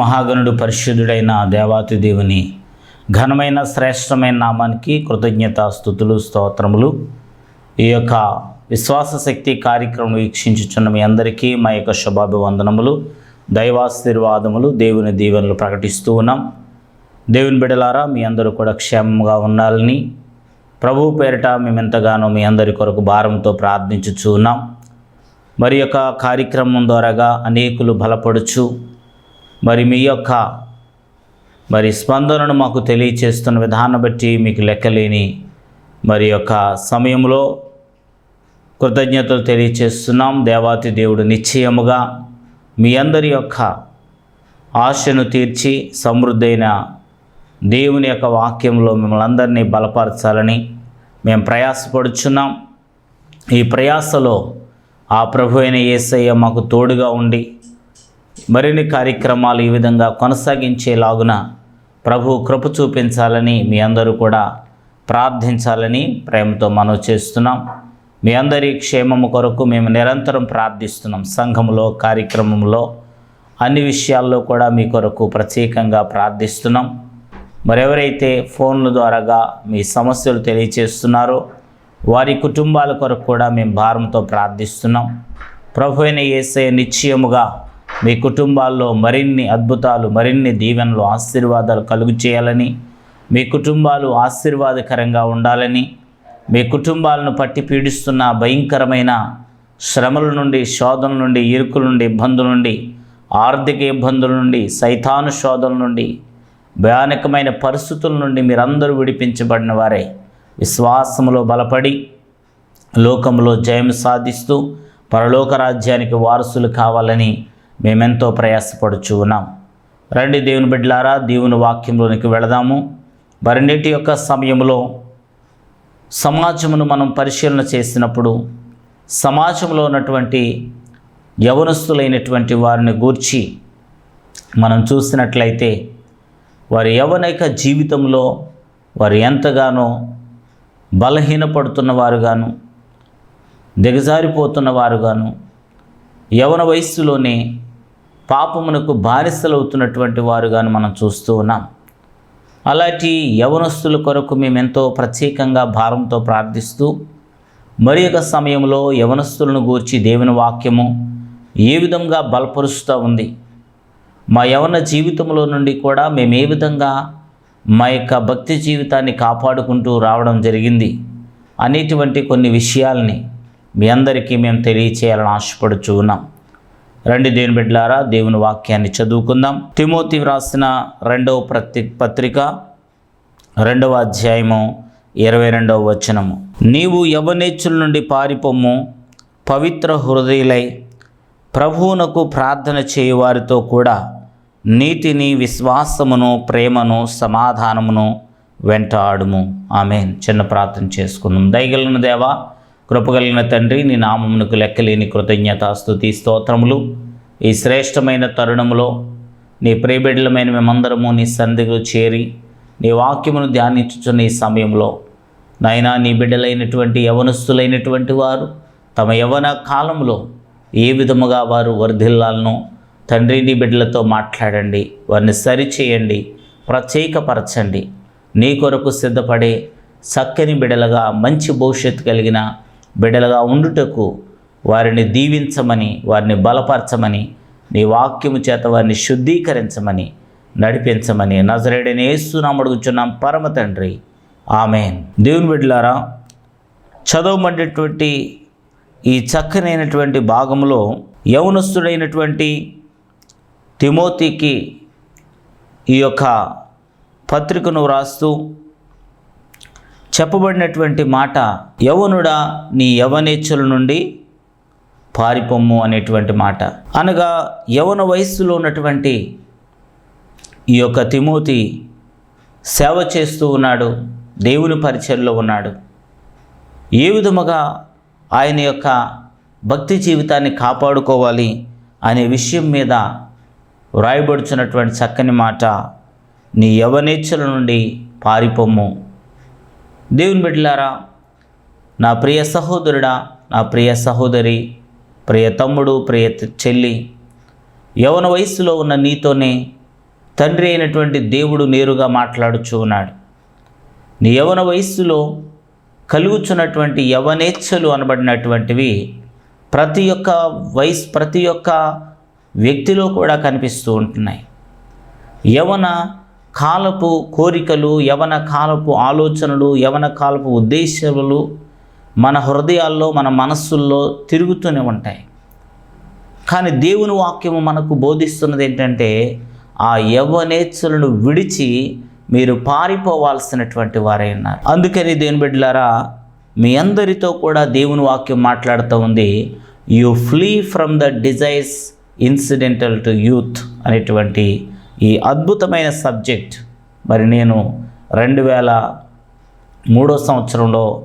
మహాగణుడు పరిశుద్ధుడైన దేవాతి దేవుని ఘనమైన శ్రేష్టమైన నామానికి కృతజ్ఞత స్థుతులు స్తోత్రములు. ఈ యొక్క విశ్వాస శక్తి కార్యక్రమం వీక్షించుచున్న మీ అందరికీ మా యొక్క శుభాభివందనములు దైవాశీర్వాదములు దేవుని దీవెనలు ప్రకటిస్తూ ఉన్నాం. దేవుని బిడలారా మీ అందరూ కూడా క్షేమంగా ఉండాలని ప్రభు పేరిట మేమెంతగానో మీ అందరి కొరకు భారంతో ప్రార్థించుచు ఉన్నాం. మరి యొక్క కార్యక్రమం ద్వారాగా అనేకులు బలపడుచు మరి మీ యొక్క మరి స్పందనను మాకు తెలియచేస్తున్న విధానం బట్టి మీకు లెక్కలేని మరి యొక్క సమయంలో కృతజ్ఞతలు తెలియచేస్తున్నాం. దేవాతి దేవుడు నిశ్చయముగా మీ అందరి యొక్క ఆశను తీర్చి సమృద్ధైన దేవుని యొక్క వాక్యంలో మిమ్మల్ని అందరినీ బలపరచాలని మేము ప్రయాసపడుచున్నాం. ఈ ప్రయాసలో ఆ ప్రభు అయిన యేసయ్య మాకు తోడుగా ఉండి మరిన్ని కార్యక్రమాలు ఈ విధంగా కొనసాగించేలాగున ప్రభు కృప చూపించాలని మీ అందరూ కూడా ప్రార్థించాలని ప్రేమతో మనవి చేస్తున్నాం. మీ అందరి క్షేమము కొరకు మేము నిరంతరం ప్రార్థిస్తున్నాం. సంఘంలో కార్యక్రమంలో అన్ని విషయాల్లో కూడా మీ కొరకు ప్రత్యేకంగా ప్రార్థిస్తున్నాం. మరెవరైతే ఫోన్ల ద్వారాగా మీ సమస్యలు తెలియచేస్తున్నారో వారి కుటుంబాల కొరకు కూడా మేము భారంతో ప్రార్థిస్తున్నాం. ప్రభు అయిన ఏసే నిశ్చయముగా మీ కుటుంబాల్లో మరిన్ని అద్భుతాలు మరిన్ని దీవెనలు ఆశీర్వాదాలు కలుగు చేయాలని మీ కుటుంబాలు ఆశీర్వాదకరంగా ఉండాలని మీ కుటుంబాలను పట్టి పీడిస్తున్న భయంకరమైన శ్రమల నుండి శోధన నుండి ఇరుకుల నుండి ఇబ్బందుల నుండి ఆర్థిక ఇబ్బందుల నుండి సైతాను శోధన నుండి భయానకమైన పరిస్థితుల నుండి మీరందరూ విడిపించబడిన వారే. విశ్వాసములో బలపడి లోకంలో జయం సాధిస్తూ పరలోక రాజ్యానికి వారసులు కావాలని మేమెంతో ప్రయాసపడుచు ఉన్నాం. రండి దేవుని బిడ్డలారా దేవుని వాక్యంలోనికి వెళదాము. మరిన్నిటి యొక్క సమయంలో సమాజమును మనం పరిశీలన చేసినప్పుడు సమాజంలో ఉన్నటువంటి యవనస్తులైనటువంటి వారిని గూర్చి మనం చూసినట్లయితే వారి యవనైక జీవితంలో వారు ఎంతగానో బలహీనపడుతున్న వారుగాను దిగజారిపోతున్న వారుగాను యవన వయస్సులోనే పాపమునకు బానిసలవుతున్నటువంటి వారుగాను మనం చూస్తూ ఉన్నాం. అలాంటి యవనస్తుల కొరకు మేము ఎంతో ప్రత్యేకంగా భారంతో ప్రార్థిస్తూ మరి ఒక సమయంలో యవనస్తులను గూర్చి దేవుని వాక్యము ఏ విధంగా బలపరుస్తూ ఉంది? మా యవన జీవితంలో నుండి కూడా మేము ఏ విధంగా మా యొక్క భక్తి జీవితాన్ని కాపాడుకుంటూ రావడం జరిగింది అనేటువంటి కొన్ని విషయాల్ని మీ అందరికీ మేము తెలియచేయాలని ఆశపడుచు ఉన్నాం. రండి దేవుని బిడ్డలారా దేవుని వాక్యాన్ని చదువుకుందాం. తిమోతి వ్రాసిన రెండవ ప్రతి పత్రిక రెండవ అధ్యాయము ఇరవై రెండవ వచనము. నీవు యవనేచ్చుల నుండి పారిపోము పవిత్ర హృదయులై ప్రభువునకు ప్రార్థన చేయువారితో కూడా నీతిని విశ్వాసమును ప్రేమను సమాధానమును వెంటాడుము. ఆమె చిన్న ప్రార్థన చేసుకుందాం. దయగలిగిన దేవా కృపగలిగిన తండ్రి నీ నామమునకు లెక్కలేని కృతజ్ఞత స్థుతి స్తోత్రములు. ఈ శ్రేష్టమైన తరుణములో నీ ప్రేబిడ్లమైన మేమందరము నీ సంధిలో చేరి నీ వాక్యమును ధ్యానించుచున్న ఈ సమయంలో నాయనా నీ బిడ్డలైనటువంటి యవనస్తులైనటువంటి వారు తమ యవన కాలంలో ఏ విధముగా వారు వర్ధిల్లాలను తండ్రి నీ బిడ్డలతో మాట్లాడండి వారిని సరిచేయండి ప్రత్యేకపరచండి. నీ కొరకు సిద్ధపడే చక్కని బిడలగా మంచి భవిష్యత్తు కలిగిన బిడలుగా ఉండుటకు వారిని దీవించమని వారిని బలపరచమని నీ వాక్యము చేత వారిని శుద్ధీకరించమని నడిపించమని నజరేడని వేస్తున్నాం అడుగుచున్నాం పరమ తండ్రి. ఆమెన్. దేవుని బిడ్డలారా చదవమండేటువంటి ఈ చక్కనైనటువంటి భాగంలో యవనస్తుడైనటువంటి తిమోతికి ఈ యొక్క పత్రికను వ్రాస్తూ చెప్పబడినటువంటి మాట యవనుడా నీ యవనేచ్చుల నుండి పారిపొమ్ము అనేటువంటి మాట. అనగా యవన వయస్సులో ఉన్నటువంటి ఈ యొక్క తిమోతి సేవ చేస్తూ ఉన్నాడు దేవుని పరిచయంలో ఉన్నాడు. ఏ విధముగా ఆయన యొక్క భక్తి జీవితాన్ని కాపాడుకోవాలి అనే విషయం మీద వ్రాయబడుచున్నటువంటి చక్కని మాట నీ యవనేచ్ఛల నుండి పారిపొమ్ము దేవుని బిడ్డలారా నా ప్రియ సహోదరుడా నా ప్రియ సహోదరి ప్రియ తమ్ముడు ప్రియ చెల్లి యవన వయస్సులో ఉన్న నీతోనే తండ్రి అయినటువంటి దేవుడు నేరుగా మాట్లాడుచు ఉన్నాడు. నీ యవన వయస్సులో కలుగుచున్నటువంటి యవనేచ్ఛలు అనబడినటువంటివి ప్రతి ఒక్క వయసు ప్రతి ఒక్క వ్యక్తిలో కూడా కనిపిస్తూ ఉంటున్నాయి. యవన కాలపు కోరికలు యవన కాలపు ఆలోచనలు యవన కాలపు ఉద్దేశాలు మన హృదయాల్లో మన మనస్సుల్లో తిరుగుతూనే ఉంటాయి. కానీ దేవుని వాక్యము మనకు బోధిస్తున్నది ఏంటంటే ఆ యవనేచ్ఛలను విడిచి మీరు పారిపోవాల్సినటువంటి వారై ఉన్నారు. అందుకని దేవుని బిడ్డలారా మీ అందరితో కూడా దేవుని వాక్యం మాట్లాడుతూ ఉంది you flee from the desires incidental to youth అనేటువంటి ఈ అద్భుతమైన సబ్జెక్ట్. మరి నేను రెండు వేల మూడో సంవత్సరంలో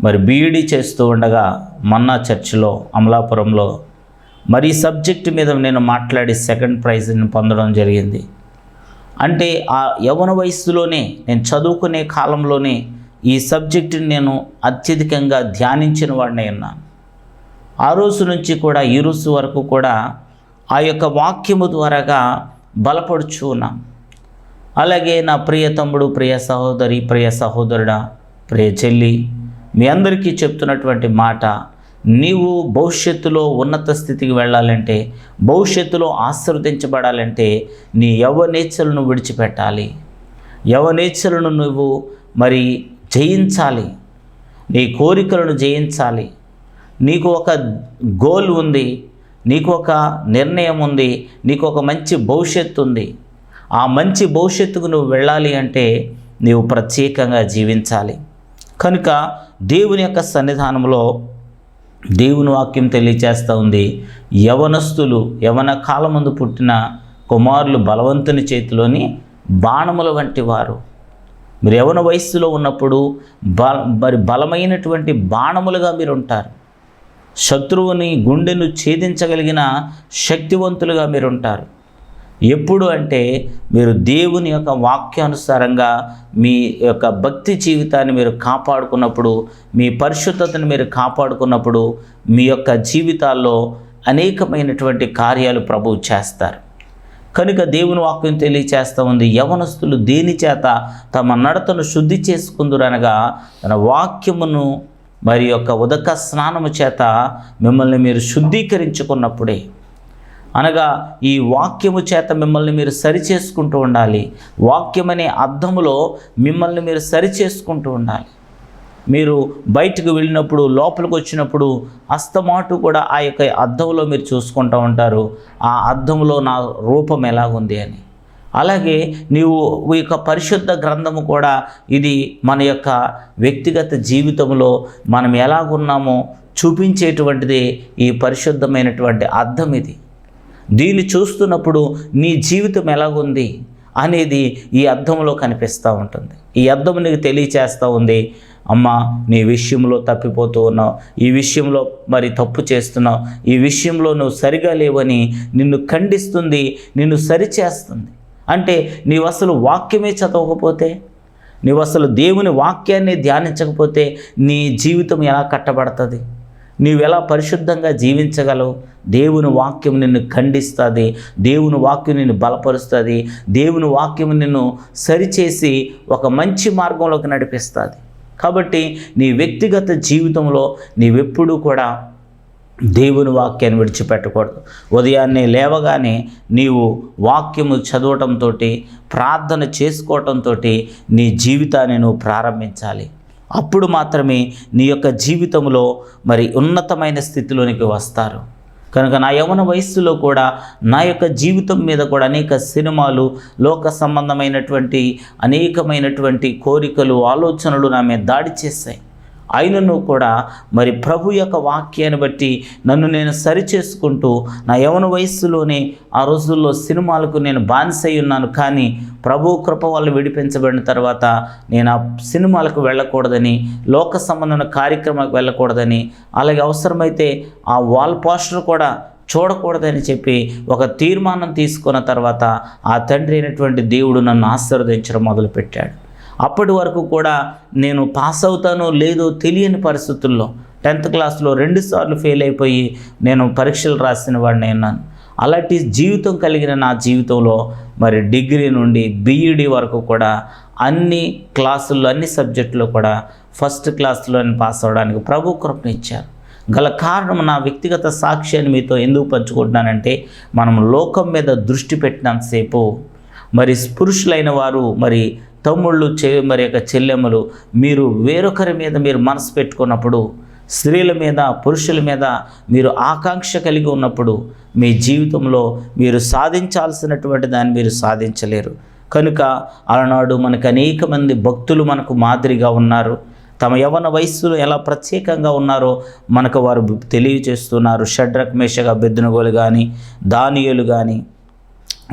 మరి బీఈడీ చేస్తూ ఉండగా మన్నా చర్చిలో అమలాపురంలో మరి ఈ సబ్జెక్టు మీద నేను మాట్లాడి సెకండ్ ప్రైజ్ని పొందడం జరిగింది. అంటే ఆ యవన వయస్సులోనే నేను చదువుకునే కాలంలోనే ఈ సబ్జెక్టుని నేను అత్యధికంగా ధ్యానించిన వాడినే ఉన్నాను. ఆ రోజు నుంచి కూడా ఈ రోజు వరకు కూడా ఆ యొక్క వాక్యము ద్వారాగా బలపడుచు అలాగే నా ప్రియ తమ్ముడు ప్రియ సహోదరి ప్రియ సహోదరుడా ప్రియ చెల్లి మీ అందరికీ చెప్తున్నటువంటి మాట నీవు భవిష్యత్తులో ఉన్నత స్థితికి వెళ్ళాలంటే భవిష్యత్తులో ఆశీర్వదించబడాలంటే నీ యవనేచ్ఛలను విడిచిపెట్టాలి. యవనేచ్ఛలను నువ్వు మరి జయించాలి. నీ కోరికలను జయించాలి. నీకు ఒక గోల్ ఉంది. నీకు ఒక నిర్ణయం ఉంది నీకు ఒక మంచి భవిష్యత్తు ఉంది ఆ మంచి భవిష్యత్తుకు నువ్వు వెళ్ళాలి అంటే నీవు ప్రత్యేకంగా జీవించాలి. కనుక దేవుని యొక్క సన్నిధానంలో దేవుని వాక్యం తెలియచేస్తూ ఉంది. యవనస్తులు యవన కాలమందు పుట్టిన కుమారులు బలవంతుని చేతిలోని బాణముల వంటి వారు. మీరు యవన వయస్సులో ఉన్నప్పుడు బ మరి బలమైనటువంటి బాణములుగా మీరు ఉంటారు శత్రువుని గుండెను ఛేదించగలిగిన శక్తివంతులుగా మీరు ఉంటారు ఎప్పుడు అంటే మీరు దేవుని యొక్క వాక్యానుసారంగా మీ యొక్క భక్తి జీవితాన్ని మీరు కాపాడుకున్నప్పుడు మీ పరిశుద్ధతను మీరు కాపాడుకున్నప్పుడు మీ యొక్క జీవితాల్లో అనేకమైనటువంటి కార్యాలు ప్రభువు చేస్తారు. కనుక దేవుని వాక్యం తెలియచేస్తూ ఉంది యవనస్తులు దేని చేత తమ నడతను శుద్ధి చేసుకుందురనగా తన వాక్యమును మరి యొక్క ఉదక స్నానము చేత మిమ్మల్ని మీరు శుద్ధీకరించుకున్నప్పుడే. అనగా ఈ వాక్యము చేత మిమ్మల్ని మీరు సరిచేసుకుంటూ ఉండాలి. వాక్యం అనే అర్థములో మిమ్మల్ని మీరు సరిచేసుకుంటూ ఉండాలి. మీరు బయటకు వెళ్ళినప్పుడు లోపలికి వచ్చినప్పుడు అస్తమాటు కూడా ఆ యొక్క అద్దంలో మీరు చూసుకుంటూ ఉంటారు. ఆ అద్దంలో నా రూపం ఎలాగుంది అని. అలాగే నీవు ఈ యొక్క పరిశుద్ధ గ్రంథము కూడా ఇది మన యొక్క వ్యక్తిగత జీవితంలో మనం ఎలాగున్నామో చూపించేటువంటిది ఈ పరిశుద్ధమైనటువంటి అర్థం ఇది. దీన్ని చూస్తున్నప్పుడు నీ జీవితం ఎలాగుంది అనేది ఈ అర్థంలో కనిపిస్తూ ఉంటుంది. ఈ అర్థం నీకు తెలియచేస్తూ ఉంది. అమ్మ నీ విషయంలో తప్పిపోతూ ఉన్నావు. ఈ విషయంలో మరి తప్పు చేస్తున్నావు. ఈ విషయంలో నువ్వు సరిగా లేవని నిన్ను ఖండిస్తుంది నిన్ను సరిచేస్తుంది. అంటే నీవు అసలు వాక్యమే చదవకపోతే నీవు అసలు దేవుని వాక్యాన్ని ధ్యానించకపోతే నీ జీవితం ఎలా కట్టబడుతుంది? నీవు ఎలా పరిశుద్ధంగా జీవించగలవు? దేవుని వాక్యం నిన్ను ఖండిస్తుంది దేవుని వాక్యం నిన్ను బలపరుస్తుంది దేవుని వాక్యం నిన్ను సరిచేసి ఒక మంచి మార్గంలోకి నడిపిస్తుంది. కాబట్టి నీ వ్యక్తిగత జీవితంలో నీవెప్పుడూ కూడా దేవుని వాక్యాన్ని విడిచిపెట్టకూడదు. ఉదయాన్నే లేవగానే నీవు వాక్యము చదవటంతో ప్రార్థన చేసుకోవటంతో నీ జీవితాన్ని నువ్వు ప్రారంభించాలి. అప్పుడు మాత్రమే నీ యొక్క జీవితంలో మరి ఉన్నతమైన స్థితిలోనికి వస్తారు. కనుక నా యవన వయస్సులో కూడా నా యొక్క జీవితం మీద కూడా అనేక సినిమాలు లోక సంబంధమైనటువంటి అనేకమైనటువంటి కోరికలు ఆలోచనలు నా మీద దాడి చేశాయి. అయినను కూడా మరి ప్రభు యొక్క వాక్యాన్ని బట్టి నన్ను నేను సరిచేసుకుంటూ నా యవన వయస్సులోనే ఆ రోజుల్లో సినిమాలకు నేను బానిసై ఉన్నాను. కానీ ప్రభు కృప వల్ల విడిపించబడిన తర్వాత నేను ఆ సినిమాలకు వెళ్ళకూడదని లోక సంబంధమైన కార్యక్రమాలకు వెళ్ళకూడదని అలాగే అవసరమైతే ఆ వాల్ పోస్టర్ కూడా చూడకూడదని చెప్పి ఒక తీర్మానం తీసుకున్న తర్వాత ఆ తండ్రి అయినటువంటి దేవుడు నన్ను ఆశీర్వదించడం మొదలుపెట్టాడు. అప్పటి వరకు కూడా నేను పాస్ అవుతానో లేదో తెలియని పరిస్థితుల్లో టెన్త్ క్లాస్లో రెండుసార్లు ఫెయిల్ అయిపోయి నేను పరీక్షలు రాసిన వాడిని అన్నాను అలాంటి జీవితం కలిగిన నా జీవితంలో మరి డిగ్రీ నుండి బీఈడి వరకు కూడా అన్ని క్లాసుల్లో అన్ని సబ్జెక్టులో కూడా ఫస్ట్ క్లాస్లో పాస్ అవ్వడానికి ప్రభు కృపనిచ్చారు గల కారణం నా వ్యక్తిగత సాక్ష్యాన్ని మీతో ఎందుకు పంచుకుంటున్నానంటే మనం లోకం మీద దృష్టి పెట్టినంతసేపు మరి పురుషులైన వారు మరి తమ్ముళ్ళు చె మరి యొక్క చెల్లెమ్మలు మీరు వేరొకరి మీద మీరు మనసు పెట్టుకున్నప్పుడు స్త్రీల మీద పురుషుల మీద మీరు ఆకాంక్ష కలిగి ఉన్నప్పుడు మీ జీవితంలో మీరు సాధించాల్సినటువంటి దాన్ని మీరు సాధించలేరు. కనుక ఆనాడు మనకు అనేక మంది భక్తులు మనకు మాదిరిగా ఉన్నారు. తమ యవన వయస్సులో ఎలా ప్రత్యేకంగా ఉన్నారో మనకు వారు తెలియజేస్తున్నారు. షడ్రక్ మేషగా బెద్దునగోలు కానీ దానియులు కానీ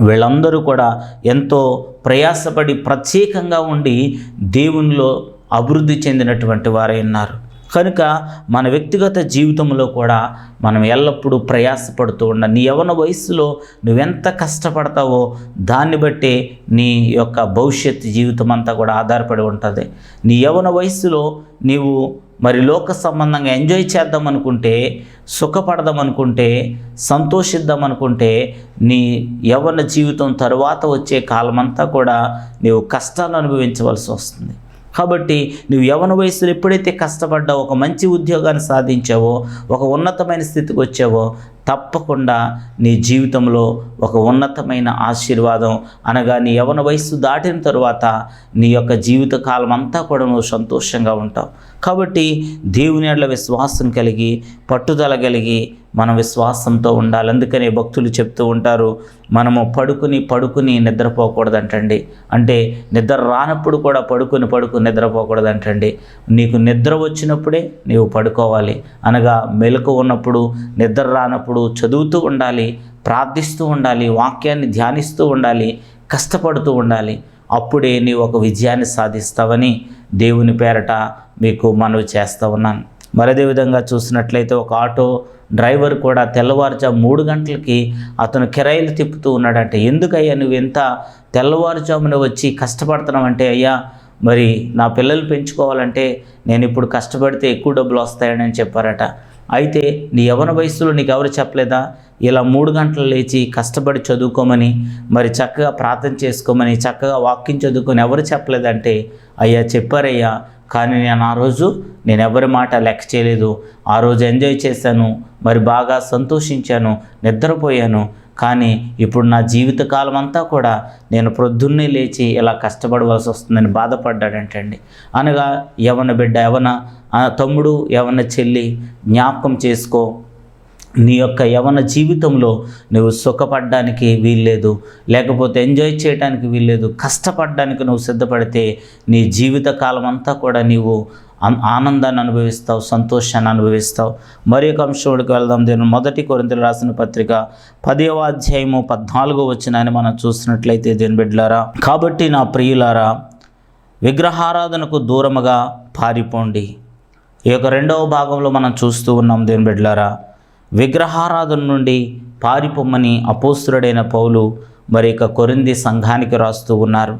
వీళ్ళందరూ కూడా ఎంతో ప్రయాసపడి ప్రత్యేకంగా ఉండి దేవునిలో అభివృద్ధి చెందినటువంటి వారై ఉన్నారు. కనుక మన వ్యక్తిగత జీవితంలో కూడా మనం ఎల్లప్పుడూ ప్రయాసపడుతూ ఉండ నీ యవన వయస్సులో నువ్వెంత కష్టపడతావో దాన్ని బట్టే నీ యొక్క భవిష్యత్ జీవితం అంతా కూడా ఆధారపడి ఉంటుంది. నీ యవన వయస్సులో నీవు మరి లోక సంబంధంగా ఎంజాయ్ చేద్దాం అనుకుంటే సుఖపడదాం అనుకుంటే సంతోషిద్దాం అనుకుంటే నీ యవన జీవితం తరువాత వచ్చే కాలమంతా కూడా నీవు కష్టాలు అనుభవించవలసి వస్తుంది. కాబట్టి నువ్వు యవన వయసులో ఎప్పుడైతే కష్టపడ్డావో ఒక మంచి ఉద్యోగాన్ని సాధించావో ఒక ఉన్నతమైన స్థితికి వచ్చావో తప్పకుండా నీ జీవితంలో ఒక ఉన్నతమైన ఆశీర్వాదం అనగా నీ యవన వయస్సు దాటిన తరువాత నీ యొక్క జీవిత కాలం అంతా కూడా నువ్వు సంతోషంగా ఉంటావు. కాబట్టి దేవుని ఎడల విశ్వాసం కలిగి పట్టుదల కలిగి మనం విశ్వాసంతో ఉండాలి. అందుకనే భక్తులు చెప్తూ ఉంటారు మనము పడుకుని పడుకుని నిద్రపోకూడదంటండి. అంటే నిద్ర రానప్పుడు కూడా పడుకుని పడుకుని నిద్రపోకూడదంటండి. నీకు నిద్ర వచ్చినప్పుడే నీవు పడుకోవాలి. అనగా మెలకు ఉన్నప్పుడు నిద్ర రానప్పుడు చదువుతూ ఉండాలి ప్రార్థిస్తూ ఉండాలి వాక్యాన్ని ధ్యానిస్తూ ఉండాలి కష్టపడుతూ ఉండాలి. అప్పుడే నీవు ఒక విజయాన్ని సాధిస్తావని దేవుని పేరట మీకు మనవి చేస్తూ ఉన్నాను. మరి విధంగా చూసినట్లయితే ఒక ఆటో డ్రైవర్ కూడా తెల్లవారుజాము మూడు గంటలకి అతను కిరాయిలు తిప్పుతూ ఉన్నాడంటే ఎందుకయ్యా నువ్వు ఎంత తెల్లవారుజామున వచ్చి కష్టపడుతున్నావంటే అయ్యా మరి నా పిల్లలు పెంచుకోవాలంటే నేను ఇప్పుడు కష్టపడితే ఎక్కువ డబ్బులు వస్తాయని చెప్పారట. అయితే నీ యవన వయస్సులో నీకు ఎవరు చెప్పలేదా? ఇలా మూడు గంటలు లేచి కష్టపడి చదువుకోమని మరి చక్కగా ప్రార్థన చేసుకోమని చక్కగా వాక్యం చదువుకొని ఎవరు చెప్పలేదంటే అయ్యా చెప్పారయ్యా కానీ నేను ఆ రోజు నేను ఎవరి మాట లెక్క చేయలేదు. ఆ రోజు ఎంజాయ్ చేశాను మరి బాగా సంతోషించాను నిద్రపోయాను. కానీ ఇప్పుడు నా జీవితకాలం అంతా కూడా నేను ప్రొద్దున్నే లేచి ఇలా కష్టపడవలసి వస్తుందని బాధపడ్డాడంటండి. అనగా యవన బిడ్డ యవన ఆ తమ్ముడు యవన చెల్లి జ్ఞాపకం చేసుకో. నీ యొక్క యవన జీవితంలో నువ్వు సుఖపడడానికి వీల్లేదు. లేకపోతే ఎంజాయ్ చేయడానికి వీల్లేదు. కష్టపడడానికి నువ్వు సిద్ధపడితే నీ జీవిత కాలం అంతా కూడా నీవు ఆనందాన్ని అనుభవిస్తావు సంతోషాన్ని అనుభవిస్తావు. మరి ఒక అంశంలోకి వెళ్దాం. దీని మొదటి కొరింతలు రాసిన పత్రిక పదవ అధ్యాయము పద్నాలుగో వచ్చినాయని మనం చూసినట్లయితే దీని బిడ్డలారా కాబట్టి నా ప్రియులారా విగ్రహారాధనకు దూరముగా పారిపోండి. ఈ యొక్క రెండవ భాగంలో మనం చూస్తూ ఉన్నాం దేని బిడ్డలారా విగ్రహారాధన నుండి పారిపోమ్మని అపోస్తుడైన పౌలు మరి ఇక కొరింది సంఘానికి రాస్తూ ఉన్నారు.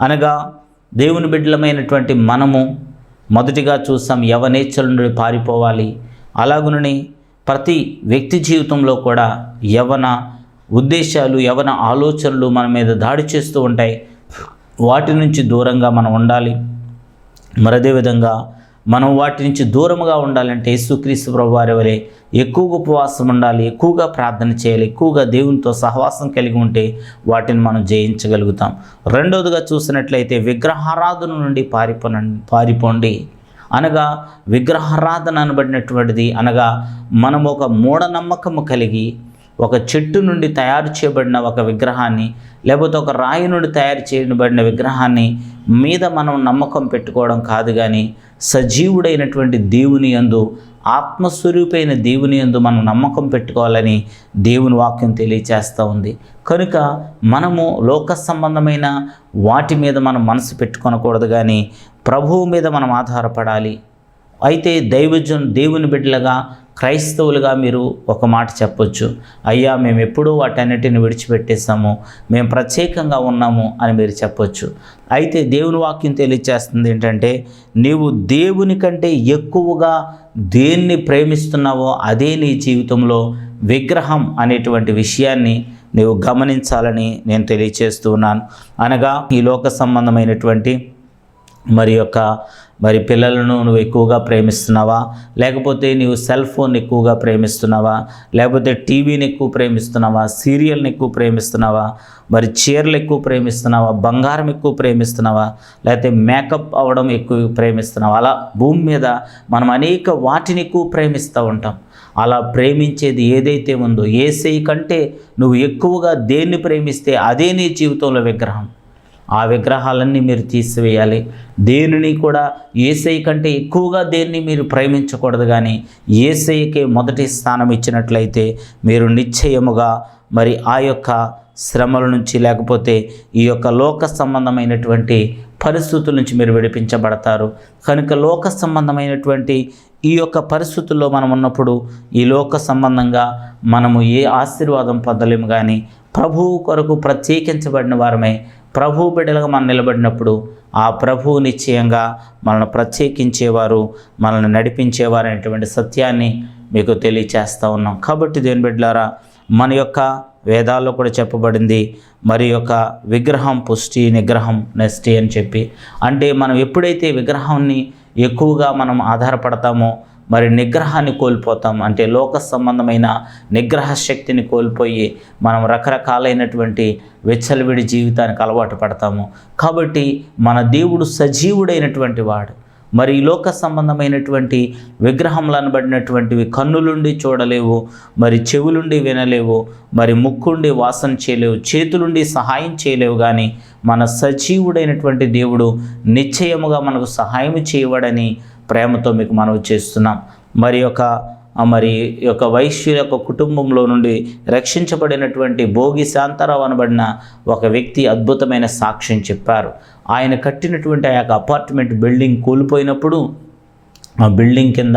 అనగా దేవుని బిడ్డలమైనటువంటి మనము మొదటిగా చూసాం యవనేచ్ఛల నుండి పారిపోవాలి. అలాగునని ప్రతి వ్యక్తి జీవితంలో కూడా యవన ఉద్దేశాలు యవన ఆలోచనలు మన మీద దాడి చేస్తూ ఉంటాయి. వాటి నుంచి దూరంగా మనం ఉండాలి. మరి అదేవిధంగా మనం వాటి నుంచి దూరముగా ఉండాలంటే యేసుక్రీస్తు ప్రభువారి వలె ఎక్కువగా ఉపవాసం ఉండాలి ఎక్కువగా ప్రార్థన చేయాలి ఎక్కువగా దేవునితో సహవాసం కలిగి ఉంటే వాటిని మనం జయించగలుగుతాం. రెండవదిగా చూసినట్లయితే విగ్రహారాధన నుండి పారిపోన పారిపోండి. అనగా విగ్రహారాధన అనబడినటువంటిది అనగా మనం ఒక మూఢనమ్మకము కలిగి ఒక చెట్టు నుండి తయారు చేయబడిన ఒక విగ్రహాన్ని లేకపోతే ఒక రాయి నుండి తయారు చేయబడిన విగ్రహాన్ని మీద మనం నమ్మకం పెట్టుకోవడం కాదు కానీ సజీవుడైనటువంటి దేవుని యందు ఆత్మస్వరూపైన దేవుని యందు మనం నమ్మకం పెట్టుకోవాలని దేవుని వాక్యం తెలియచేస్తూ ఉంది. కనుక మనము లోక సంబంధమైన వాటి మీద మనం మనసు పెట్టుకొనకూడదు కానీ ప్రభువు మీద మనం ఆధారపడాలి. అయితే దైవజన్ దేవుని బిడ్డలుగా క్రైస్తవులుగా మీరు ఒక మాట చెప్పొచ్చు. అయ్యా మేము ఎప్పుడూ వాటన్నిటిని విడిచిపెట్టేసాము మేము ప్రత్యేకంగా ఉన్నాము అని మీరు చెప్పొచ్చు. అయితే దేవుని వాక్యం తెలియచేస్తుంది ఏంటంటే నీవు దేవుని కంటే ఎక్కువగా దేన్ని ప్రేమిస్తున్నావో అదే నీ జీవితంలో విగ్రహం అనేటువంటి విషయాన్ని నీవు గమనించాలని నేను తెలియచేస్తూ ఉన్నాను. అనగా ఈ లోక సంబంధమైనటువంటి మరి యొక్క మరి పిల్లలను నువ్వు ఎక్కువగా ప్రేమిస్తున్నావా? లేకపోతే నీవు సెల్ ఫోన్ ఎక్కువగా ప్రేమిస్తున్నావా? లేకపోతే టీవీని ఎక్కువ ప్రేమిస్తున్నావా? సీరియల్ని ఎక్కువ ప్రేమిస్తున్నావా? మరి చీరలు ఎక్కువ ప్రేమిస్తున్నావా? బంగారం ఎక్కువ ప్రేమిస్తున్నావా? లేకపోతే మేకప్ అవ్వడం ఎక్కువ ప్రేమిస్తున్నావా? అలా భూమి మీద మనం అనేక వాటిని ఎక్కువ ప్రేమిస్తూ ఉంటాం. అలా ప్రేమించేది ఏదైతే ఉందో ఏసై కంటే నువ్వు ఎక్కువగా దేన్ని ప్రేమిస్తే అదే నీ జీవితంలో విగ్రహం. ఆ విగ్రహాలన్నీ మీరు తీసివేయాలి. దేనిని కూడా ఏసై కంటే ఎక్కువగా దేన్ని మీరు ప్రేమించకూడదు కానీ ఏసైకే మొదటి స్థానం ఇచ్చినట్లయితే మీరు నిశ్చయముగా మరి ఆ యొక్క శ్రమల నుంచి లేకపోతే ఈ యొక్క లోక సంబంధమైనటువంటి పరిస్థితుల నుంచి మీరు విడిపించబడతారు. కనుక లోక సంబంధమైనటువంటి ఈ యొక్క పరిస్థితుల్లో మనం ఉన్నప్పుడు ఈ లోక సంబంధంగా మనము ఏ ఆశీర్వాదం పొందలేము కానీ ప్రభువు కొరకు ప్రత్యేకించబడిన వారమే ప్రభు బిడ్డలుగా మనం నిలబడినప్పుడు ఆ ప్రభువు నిశ్చయంగా మనల్ని ప్రత్యేకించేవారు మనల్ని నడిపించేవారు అనేటువంటి సత్యాన్ని మీకు తెలియచేస్తూ ఉన్నాం. కాబట్టి దేని బిడ్డలారా మన యొక్క వేదాల్లో కూడా చెప్పబడింది మరి యొక్క విగ్రహం పుష్టి నిగ్రహం నెస్టి అని చెప్పి. అంటే మనం ఎప్పుడైతే విగ్రహాన్ని ఎక్కువగా మనం ఆధారపడతామో మరి నిగ్రహాన్ని కోల్పోతాం. అంటే లోక సంబంధమైన నిగ్రహ శక్తిని కోల్పోయి మనం రకరకాలైనటువంటి వెచ్చలవిడి జీవితానికి అలవాటు పడతాము. కాబట్టి మన దేవుడు సజీవుడైనటువంటి వాడు. మరి లోక సంబంధమైనటువంటి విగ్రహంలో పడినటువంటివి కన్నులుండి చూడలేవు మరి చెవులుండి వినలేవు మరి ముక్కుండి వాసన చేయలేవు చేతులుండి సహాయం చేయలేవు కానీ మన సజీవుడైనటువంటి దేవుడు నిశ్చయముగా మనకు సహాయం చేయవడని ప్రేమతో మీకు మనవి చేస్తున్నాం. మరి యొక్క మరి యొక్క వైశ్యుల యొక్క కుటుంబంలో నుండి రక్షించబడినటువంటి భోగి శాంతారావు అనబడిన ఒక వ్యక్తి అద్భుతమైన సాక్ష్యం చెప్పారు. ఆయన కట్టినటువంటి ఆ యొక్క అపార్ట్మెంట్ బిల్డింగ్ కూలిపోయినప్పుడు ఆ బిల్డింగ్ కింద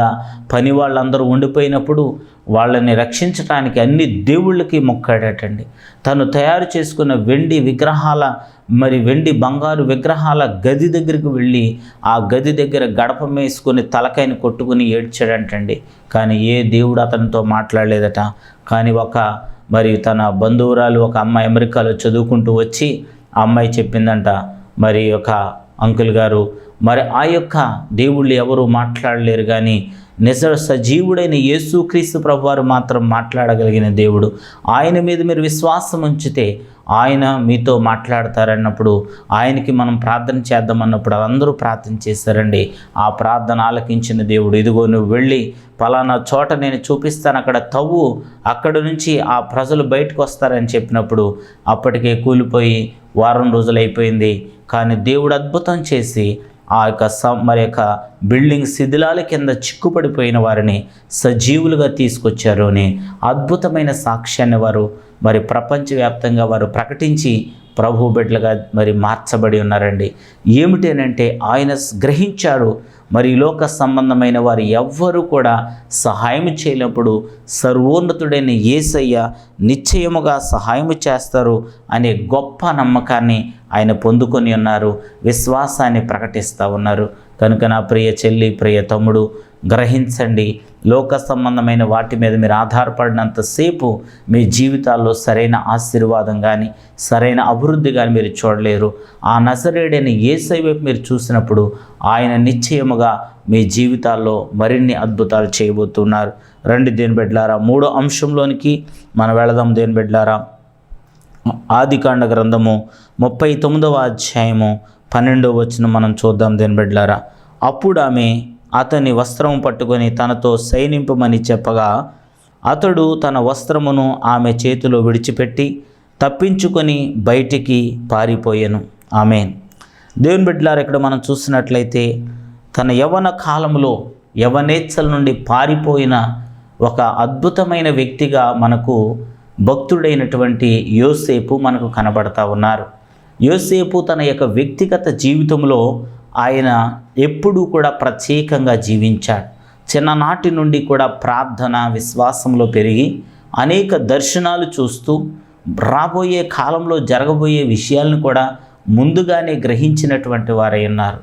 పని వాళ్ళందరూ ఉండిపోయినప్పుడు వాళ్ళని రక్షించడానికి అన్ని దేవుళ్ళకి మొక్కాడటండి. తను తయారు చేసుకున్న వెండి విగ్రహాల మరి వెండి బంగారు విగ్రహాల గది దగ్గరికి వెళ్ళి ఆ గది దగ్గర గడప మేసుకొని తలకాయని కొట్టుకుని ఏడ్చాడంటండి. కానీ ఏ దేవుడు అతనితో మాట్లాడలేదట. కానీ ఒక మరి తన బంధువురాలు ఒక అమ్మాయి అమెరికాలో చదువుకుంటూ వచ్చి ఆ అమ్మాయి చెప్పిందంట మరి ఒక అంకుల్ గారు మరి ఆ యొక్క దేవుళ్ళు ఎవరు మాట్లాడలేరు కానీ నిజ సజీవుడైన యేసుక్రీస్తు ప్రభువారు మాత్రం మాట్లాడగలిగిన దేవుడు. ఆయన మీద మీరు విశ్వాసం ఉంచితే ఆయన మీతో మాట్లాడతారన్నప్పుడు ఆయనకి మనం ప్రార్థన చేద్దామన్నప్పుడు అందరూ ప్రార్థన చేశారండి. ఆ ప్రార్థన ఆలకించిన దేవుడు ఇదిగో నువ్వు వెళ్ళి పలానా చోట నేను చూపిస్తాను అక్కడ తవ్వు అక్కడ నుంచి ఆ ప్రజలు బయటకు వస్తారని చెప్పినప్పుడు అప్పటికే కూలిపోయి వారం రోజులు అయిపోయింది. కానీ దేవుడు అద్భుతం చేసి ఆ యొక్క మరి యొక్క బిల్డింగ్ శిథిలాల కింద చిక్కుపడిపోయిన వారిని సజీవులుగా తీసుకొచ్చారు అని అద్భుతమైన సాక్ష్యాన్ని వారు మరి ప్రపంచవ్యాప్తంగా వారు ప్రకటించి ప్రభు బిడ్డలుగా మరి మార్చబడి ఉన్నారండి. ఏమిటి అని అంటే ఆయన గ్రహించాడు మరి లోక సంబంధమైన వారు ఎవ్వరూ కూడా సహాయం చేయనప్పుడు సర్వోన్నతుడైన ఏసయ్య నిశ్చయముగా సహాయం చేస్తారు అనే గొప్ప నమ్మకాన్ని ఆయన పొందుకొని ఉన్నారు విశ్వాసాన్ని ప్రకటిస్తూ ఉన్నారు. కనుక నా ప్రియ చెల్లి ప్రియ తమ్ముడు గ్రహించండి లోక సంబంధమైన వాటి మీద మీరు ఆధారపడినంతసేపు మీ జీవితాల్లో సరైన ఆశీర్వాదం కానీ సరైన అభివృద్ధి కానీ మీరు చూడలేరు. ఆ నజరేడైన ఏసై వైపు మీరు చూసినప్పుడు ఆయన నిశ్చయముగా మీ జీవితాల్లో మరిన్ని అద్భుతాలు చేయబోతున్నారు. రండి దేని బిడ్డలారా మూడో అంశంలోనికి మనం వెళదాం దేని బిడ్డలారా. ఆదికాండ గ్రంథము ముప్పై తొమ్మిదవ అధ్యాయము పన్నెండవ వచ్చిన మనం చూద్దాం దేని బిడ్డలారా. అప్పుడు ఆమె అతని వస్త్రం పట్టుకొని తనతో సైనింపమని చెప్పగా అతడు తన వస్త్రమును ఆమె చేతిలో విడిచిపెట్టి తప్పించుకొని బయటికి పారిపోయాను. ఆమె దేవుని బిడ్డలారు ఇక్కడ మనం చూసినట్లయితే తన యవన కాలంలో యవనేచ్ఛల నుండి పారిపోయిన ఒక అద్భుతమైన వ్యక్తిగా మనకు భక్తుడైనటువంటి యోసేపు మనకు కనబడతా ఉన్నారు. యోసేపు తన యొక్క వ్యక్తిగత జీవితంలో ఆయన ఎప్పుడూ కూడా ప్రత్యేకంగా జీవించాడు. చిన్ననాటి నుండి కూడా ప్రార్థన విశ్వాసంలో పెరిగి అనేక దర్శనాలు చూస్తూ రాబోయే కాలంలో జరగబోయే విషయాలను కూడా ముందుగానే గ్రహించినటువంటి వారై ఉన్నారు.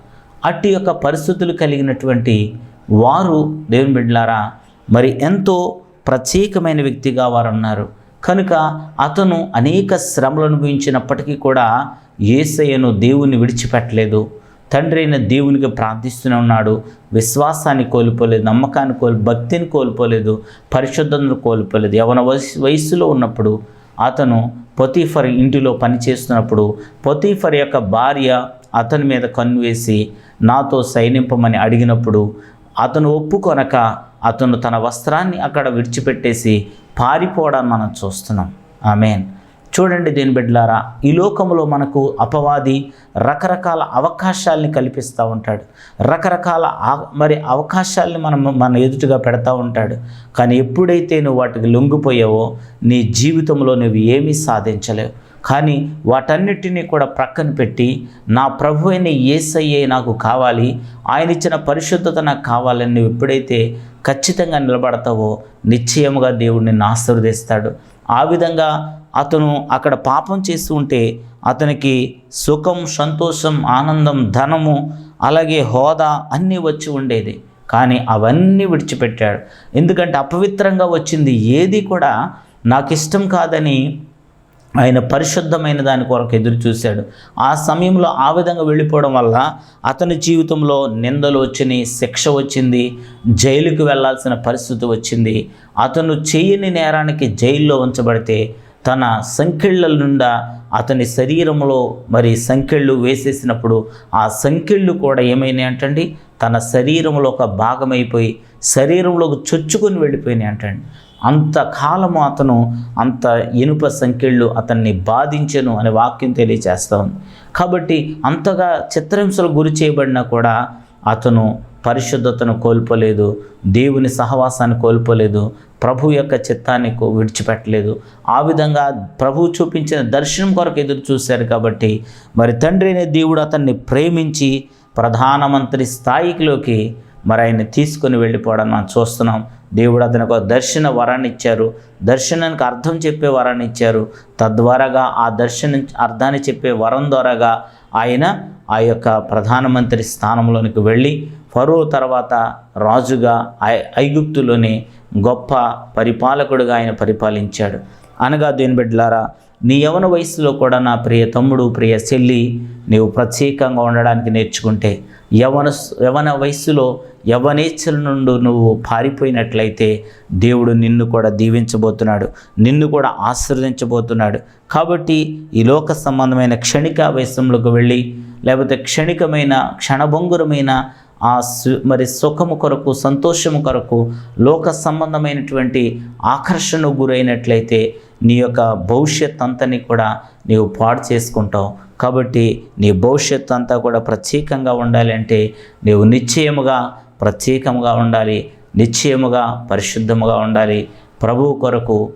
అట్టి యొక్క పరిస్థితులు కలిగినటువంటి వారు దేవుని బిడ్డలారా మరి ఎంతో ప్రత్యేకమైన వ్యక్తిగా వారు ఉన్నారు. కనుక అతను అనేక శ్రమలు అనుభవించినప్పటికీ కూడా ఏసయ్యను దేవుని విడిచిపెట్టలేదు. తండ్రి అయిన దేవునికి ప్రార్థిస్తూనే ఉన్నాడు. విశ్వాసాన్ని కోల్పోలేదు నమ్మకాన్ని కోల్ భక్తిని కోల్పోలేదు పరిశుద్ధతను కోల్పోలేదు. యవన వయసు వయస్సులో ఉన్నప్పుడు అతను పొతీఫర్ ఇంటిలో పనిచేస్తున్నప్పుడు పొతీఫర్ యొక్క భార్య అతని మీద కన్ను వేసి నాతో సైనింపమని అడిగినప్పుడు అతను ఒప్పుకొనక అతను తన వస్త్రాన్ని అక్కడ విడిచిపెట్టేసి పారిపోవడాన్ని మనం చూస్తున్నాం. ఆమెన్. చూడండి దీని బిడ్డలారా ఈ లోకంలో మనకు అపవాది రకరకాల అవకాశాలని కల్పిస్తూ ఉంటాడు. రకరకాల మరి అవకాశాలని మనం మన ఎదుటిగా పెడతా ఉంటాడు. కానీ ఎప్పుడైతే నువ్వు వాటికి లొంగిపోయావో నీ జీవితంలో నువ్వు ఏమీ సాధించలేవు. కానీ వాటన్నిటినీ కూడా ప్రక్కన పెట్టి నా ప్రభు అయిన ఏసయ్యే నాకు కావాలి ఆయన ఇచ్చిన పరిశుద్ధత నాకు కావాలని నువ్వు ఎప్పుడైతే ఖచ్చితంగా నిలబడతావో నిశ్చయముగా దేవుడు నిన్ను ఆశీర్వదిస్తాడు. ఆ విధంగా అతను అక్కడ పాపం చేస్తూ ఉంటే అతనికి సుఖం సంతోషం ఆనందం ధనము అలాగే హోదా అన్నీ వచ్చి ఉండేది. కానీ అవన్నీ విడిచిపెట్టాడు. ఎందుకంటే అపవిత్రంగా వచ్చింది ఏది కూడా నాకు ఇష్టం కాదని ఆయన పరిశుద్ధమైన దాని కొరకు ఎదురు చూశాడు. ఆ సమయంలో ఆ విధంగా వెళ్ళిపోవడం వల్ల అతని జీవితంలో నిందలు వచ్చినాయి శిక్ష వచ్చింది జైలుకు వెళ్ళాల్సిన పరిస్థితి వచ్చింది. అతను చేయని నేరానికి జైల్లో ఉంచబడితే తన సంకెళ్ళ నుండా అతని శరీరంలో మరి సంకెళ్ళు వేసేసినప్పుడు ఆ సంకెళ్ళు కూడా ఏమైనాయి అంటండి? తన శరీరంలో ఒక భాగమైపోయి శరీరంలోకి చొచ్చుకొని వెళ్ళిపోయినాయి అంటండి. అంతకాలము అతను అంత ఇనుప సంఖ్యలు అతన్ని బాధించను అనే వాక్యం తెలియచేస్తా ఉంది. కాబట్టి అంతగా చిత్రహింసలు గురి చేయబడినా కూడా అతను పరిశుద్ధతను కోల్పోలేదు దేవుని సహవాసాన్ని కోల్పోలేదు ప్రభు యొక్క చిత్తాన్ని కో- విడిచిపెట్టలేదు. ఆ విధంగా ప్రభు చూపించిన దర్శనం కొరకు ఎదురు చూశారు కాబట్టి మరి తండ్రి అనే దేవుడు అతన్ని ప్రేమించి ప్రధానమంత్రి స్థాయికిలోకి మరి ఆయన్ని తీసుకొని వెళ్ళిపోవడం మనం చూస్తున్నాం. దేవుడు అతనికి ఒక దర్శన వరాన్ని ఇచ్చారు. దర్శనానికి అర్థం చెప్పే వరాన్ని ఇచ్చారు. తద్వారాగా ఆ దర్శనం అర్థాన్ని చెప్పే వరం ద్వారాగా ఆయన ఆ యొక్క ప్రధానమంత్రి స్థానంలోనికి వెళ్ళి ఫరో తర్వాత రాజుగా ఐ- ఐగుప్తులోని గొప్ప పరిపాలకుడుగా ఆయన పరిపాలించాడు. అనగా దేని బిడ్డలారా నీ యవన వయసులో కూడా నా ప్రియ తమ్ముడు ప్రియ చెల్లి నీవు ప్రత్యేకంగా ఉండడానికి నేర్చుకుంటే యవన యవన వయస్సులో యవనేచ్ఛల నుండి నువ్వు పారిపోయినట్లయితే దేవుడు నిన్ను కూడా దీవించబోతున్నాడు నిన్ను కూడా ఆశీర్వదించబోతున్నాడు. కాబట్టి ఈ లోక సంబంధమైన క్షణిక వయస్సులోకి వెళ్ళి లేకపోతే క్షణికమైన క్షణభంగురమైన ఆ సు- మరి సుఖము కొరకు సంతోషము కొరకు లోక సంబంధమైనటువంటి ఆకర్షణకు గురైనట్లయితే నీ యొక్క భవిష్యత్ అంతని కూడా నీవు పాడు చేసుకుంటావు. కాబట్టి నీ భవిష్యత్తు అంతా కూడా ప్రత్యేకంగా ఉండాలి అంటే నీవు నిశ్చయముగా ప్రత్యేకముగా ఉండాలి. నిశ్చయముగా పరిశుద్ధముగా ఉండాలి. ప్రభువు కొరకు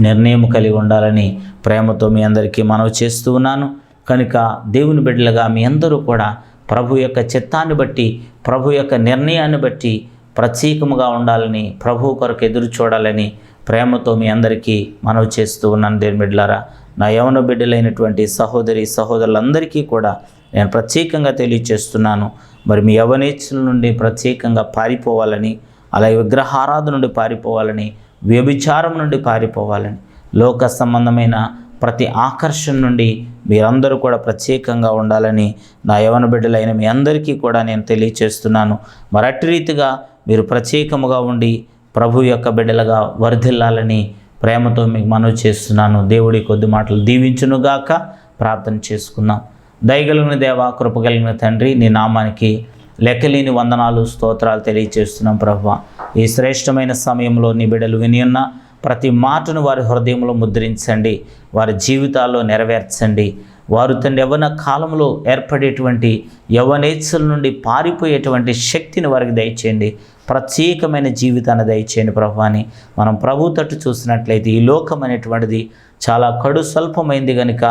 నిర్ణయం కలిగి ఉండాలని ప్రేమతో మీ అందరికీ మనవి చేస్తూ ఉన్నాను. కనుక దేవుని బిడ్డలుగా మీ అందరూ కూడా ప్రభు యొక్క చిత్తాన్ని బట్టి ప్రభు యొక్క నిర్ణయాన్ని బట్టి ప్రత్యేకముగా ఉండాలని ప్రభు కొరకు ఎదురు చూడాలని ప్రేమతో మీ అందరికీ మనవి చేస్తూ ఉన్నాను దేని బిడ్డలారా. నా యవన బిడ్డలైనటువంటి సహోదరి సహోదరులందరికీ కూడా నేను ప్రత్యేకంగా తెలియచేస్తున్నాను. మరి మీ యవనేచ్ఛల నుండి ప్రత్యేకంగా పారిపోవాలని అలాగే విగ్రహారాధన నుండి పారిపోవాలని వ్యభిచారం నుండి పారిపోవాలని లోక సంబంధమైన ప్రతి ఆకర్షణ నుండి మీరందరూ కూడా ప్రత్యేకంగా ఉండాలని నా యవన బిడ్డలైన మీ అందరికీ కూడా నేను తెలియచేస్తున్నాను. మరటి రీతిగా మీరు ప్రత్యేకముగా ఉండి ప్రభు యొక్క బిడ్డలుగా వర్ధిల్లాలని ప్రేమతో మీకు మనవి చేస్తున్నాను. దేవుడి కొద్ది మాటలు దీవించునుగాక ప్రార్థన చేసుకుందాం. దయగలిగిన దేవా కృపగలిగిన తండ్రి నీ నామానికి లెక్కలేని వందనాలు స్తోత్రాలు తెలియచేస్తున్నాం ప్రభు. ఈ శ్రేష్టమైన సమయంలో నీ బిడ్డలు విని ఉన్న ప్రతి మాటను వారి హృదయంలో ముద్రించండి వారి జీవితాల్లో నెరవేర్చండి. వారు తండ్రి యవన కాలంలో ఏర్పడేటువంటి యవనేచ్ఛల నుండి పారిపోయేటువంటి శక్తిని వారికి దయచేయండి. ప్రత్యేకమైన జీవితాన్ని దయచేయండి ప్రభు అని మనం ప్రభు తట్టు చూసినట్లయితే ఈ లోకం అనేటువంటిది చాలా కడు స్వల్పమైంది కనుక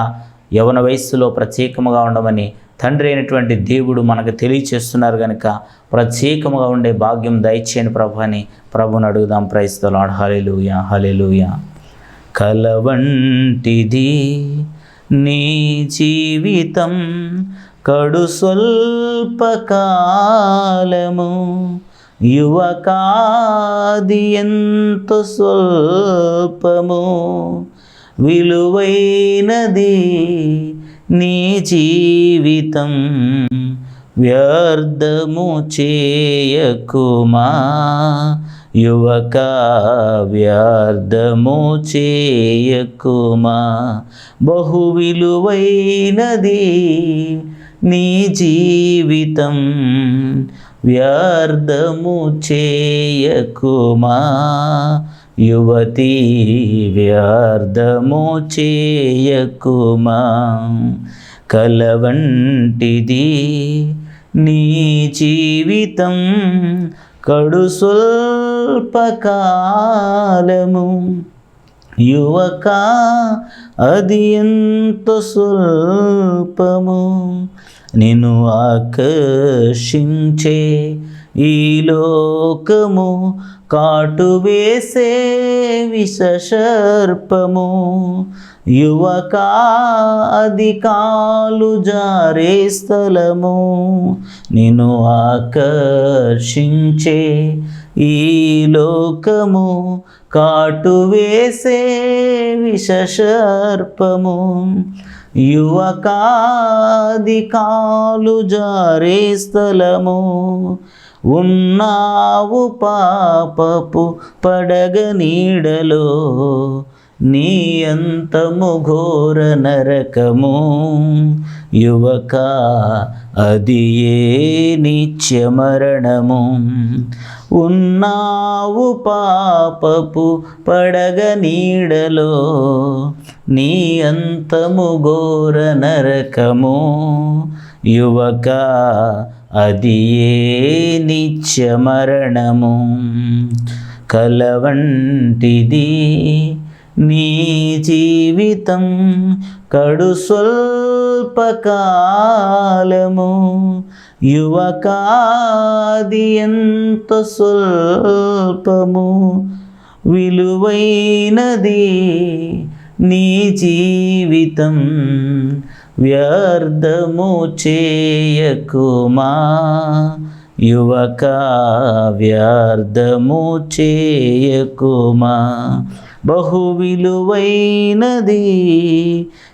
యవన వయస్సులో ప్రత్యేకముగా ఉండమని తండ్రి అయినటువంటి దేవుడు మనకు తెలియచేస్తున్నారు కనుక ప్రత్యేకముగా ఉండే భాగ్యం దయచేయని ప్రభు అని ప్రభుని అడుగుదాం. ప్రైస్తలాడ్ హలెలుయా హలెలుయా కలవంటిది నీ జీవితం కడు స్వల్పకాలము. యువకాది ఎంత స్వల్పము. విలువైనది నీ జీవితం వ్యర్థము చేయకుమా? యువక వ్యర్థము చేయకుమా? బహు విలువైనది నీ జీవితం వ్యర్థము చేయకుమా? యువతి వ్యార్థము చేయకుమా? కలవంటిది నీ జీవితం కడు స్వల్పకాలము. యువక అది ఎంత స్వల్పము. నిన్ను ఆకర్షించే ఈ లోకము కాటు వేసే విషసర్పము యువక అధికాలు జారే స్థలము. నిన్ను ఆకర్షించే ఈ లోకము కాటు వేసే విషసర్పము యువకాది కాలు జారే స్థలము. ఉన్నావు పాపపు పడగ నీడలో. నీ అంతము ఘోర నరకము. యువక అది ఏ నిత్య మరణము ఉన్నావు పాపపు పడగ నీడలో. నీ అంతము ఘోర నరకము యువక అది ఏ నిత్య మరణము కలవంటిది నీ జీవితం కడు స్వల్పకాలము యువకాది ఎంత స్వల్పము? విలువైనది నీ జీవితం వ్యర్థము చేయకుమా? యువక వ్యర్థము చేయకుమా? బహు విలువైనది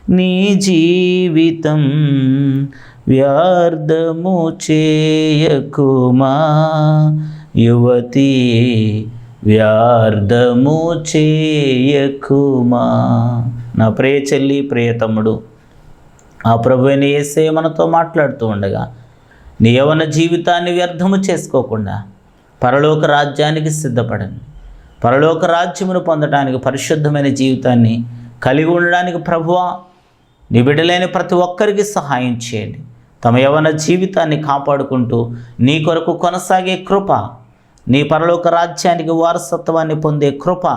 నీ జీవితం వ్యర్థము చేయకుమా? యువతి వ్యర్థము చేయకుమా. నా ప్రియ చెల్లి ప్రియ తమ్ముడు ఆ ప్రభుని ఏసే మనతో మాట్లాడుతూ ఉండగా నీ యవన జీవితాన్ని వ్యర్థము చేసుకోకుండా పరలోక రాజ్యానికి సిద్ధపడండి. పరలోక రాజ్యమును పొందడానికి పరిశుద్ధమైన జీవితాన్ని కలిగి ఉండడానికి ప్రభువా నీ బిడ్డలైన ప్రతి ఒక్కరికి సహాయం చేయండి. తమ యవన జీవితాన్ని కాపాడుకుంటూ నీ కొరకు కొనసాగే కృప నీ పరలోక రాజ్యానికి వారసత్వాన్ని పొందే కృప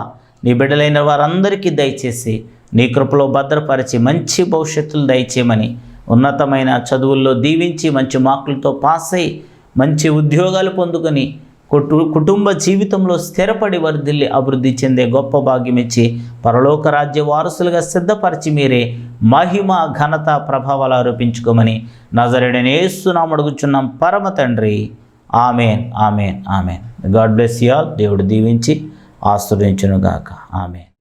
నీ బిడ్డలైన వారందరికీ దయచేసి నీ కృపలో భద్రపరిచి మంచి భవిష్యత్తులు దయచేయమని ఉన్నతమైన చదువుల్లో దీవించి మంచి మార్కులతో పాస్ అయి మంచి ఉద్యోగాలు పొందుకొని కుటు కుటుంబ జీవితంలో స్థిరపడి వర్ధిల్లి అభివృద్ధి చెందే గొప్ప భాగ్యం ఇచ్చి పరలోక రాజ్య వారసులుగా సిద్ధపరిచి మీరే మహిమ ఘనత ప్రభావాలు ఆరోపించుకోమని నజరడనేస్తున్నాం అడుగుచున్నాం పరమ తండ్రి. Amen amen amen. God bless you all దేవుడు దీవించి ఆశ్రయించునుగాక ఆమెన్.